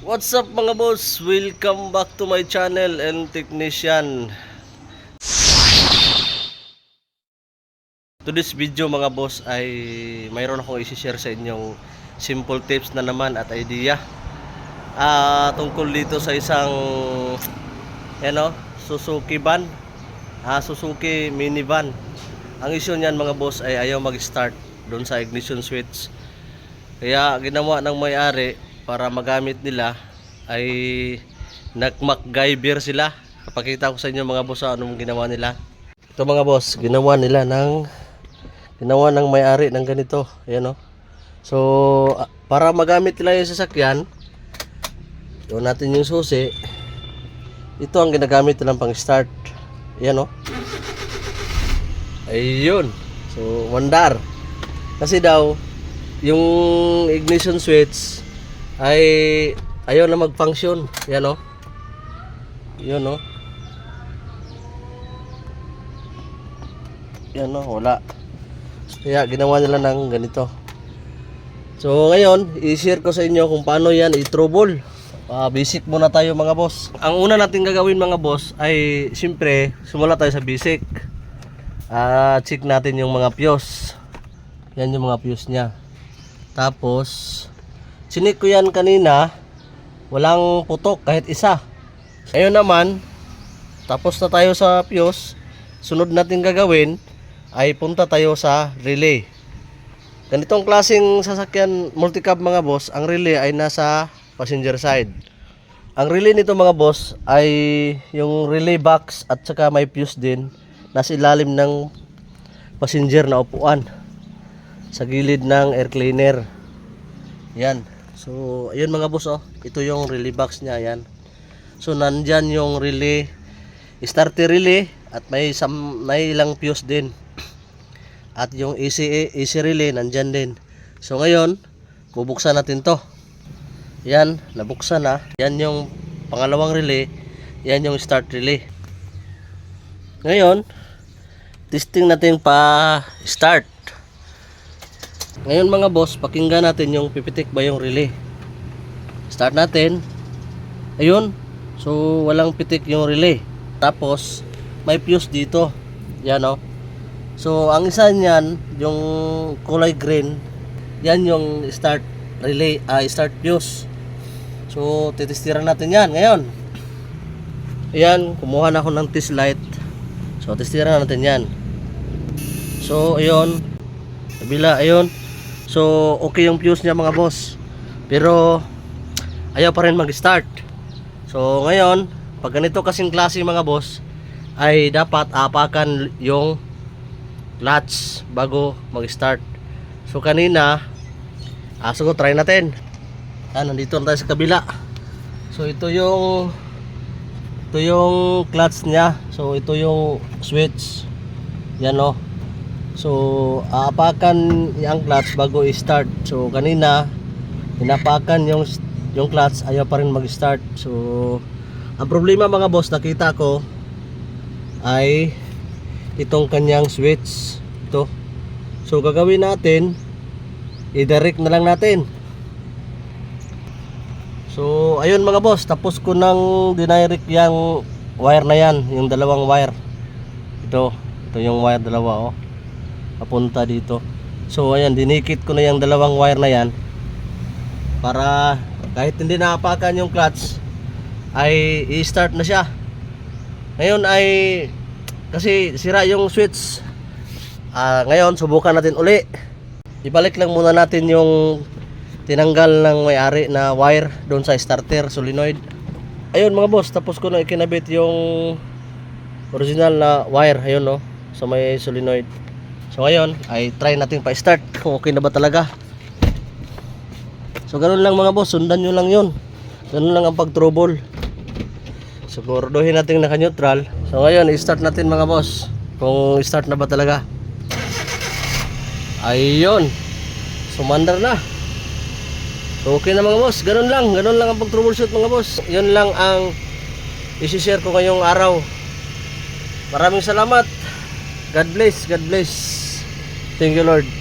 What's up mga boss? Welcome back to my channel and technician. To this video mga boss ay mayroon akong isi-share sa inyong simple tips na naman at idea. Ah, tungkol dito sa isang ano, Suzuki van. Ah, Suzuki minivan. Ang issue niyan mga boss ay ayaw mag-start doon sa ignition switch. Kaya ginawa ng may-ari para magamit nila ay nag-MacGyver sila. Papakita ko sa inyo mga boss ah, anong ginawa nila. Ito mga boss, ginawa nila ng ginawa ng may-ari ng ganito. Ayan oh. So, ah, para magamit nila yung sasakyan, yun natin yung susi. Ito ang ginagamit nilang pang start. Ayan oh. Ayun. So, wandar. Kasi daw, yung ignition switch ay ayaw na mag-function. Yan o. Yan o. Yan o, wala. Kaya ginawa nila ng ganito. So ngayon, i-share ko sa inyo kung paano yan i-trouble. Ah, basic muna tayo mga boss. Ang una natin gagawin mga boss ay siyempre, sumula tayo sa basic. Ah, check natin yung mga fuse. Yan yung mga fuse niya. Tapos, sinik ko yan kanina, walang putok kahit isa. Ngayon naman, tapos na tayo sa fuse, sunod natin gagawin ay punta tayo sa relay. Ganitong klaseng sasakyan multicab mga boss, ang relay ay nasa passenger side. Ang relay nito mga boss ay yung relay box at saka may fuse din nasa ilalim ng passenger na upuan sa gilid ng air cleaner. Yan. So, ayun mga boss oh. Ito yung relay box niya, yan. So, nandyan yung relay, starter relay at may sam, may ilang fuse din. At yung AC, AC relay nandyan din. So, ngayon, bubuksan natin to. Yan, nabuksan na. Yan yung pangalawang relay. Yan yung start relay. Ngayon, testing natin pa start. Ngayon mga boss, pakinggan natin yung pipitik ba yung relay. Start natin. Ayun. So, walang pitik yung relay. Tapos, may fuse dito. Yan o. So, ang isa niyan, yung kulay green, yan yung start relay, ah, start fuse. So, titestiran natin yan ngayon. Ayan, kumuha na ako ng test light. So, testiran natin yan. So, ayun. Kabila, ayun. So, okay yung fuse niya mga boss. Pero, ayaw pa rin mag-start. So, ngayon, pag ganito kasing klase mga boss, ay dapat apakan yung clutch bago mag-start. So, kanina, ah, so, try natin. Ah, nandito na tayo sa kabila. So, ito yung ito yung clutch niya. So, ito yung switch. Yan o. So, aapakan yung clutch bago i-start. So, kanina, pinapakan yung, yung clutch, ayaw pa rin mag-start. So, ang problema mga boss, nakita ko, ay itong kanyang switch. Ito. So, gagawin natin, i-direct na lang natin. So, ayun mga boss, tapos ko nang dinirect yung wire na yan, yung dalawang wire. Ito, ito yung wire dalawa oh papunta dito. So ayan dinikit ko na yung dalawang wire na yan para kahit hindi naapakan yung clutch ay i-start na siya. Ngayon ay kasi sira yung switch. Ah, ngayon subukan natin uli. Ibalik lang muna natin yung tinanggal ng may-ari na wire doon sa starter solenoid. Ayun mga boss tapos ko na ikinabit yung original na wire. Ayun no? Sa may solenoid So ngayon ay try natin pa-start kung okay na ba talaga. So ganun lang mga boss, sundan nyo lang yun. Ganun lang ang pag-trouble. So gordohin natin naka-neutral. So ngayon, i-start natin mga boss. Kung start na ba talaga. Ayun. Sumandar na. So okay na mga boss, ganun lang. Ganun lang ang pag-troubleshoot mga boss. Yun lang ang isi-share ko ngayong araw. Maraming salamat. God bless, God bless. Thank you Lord.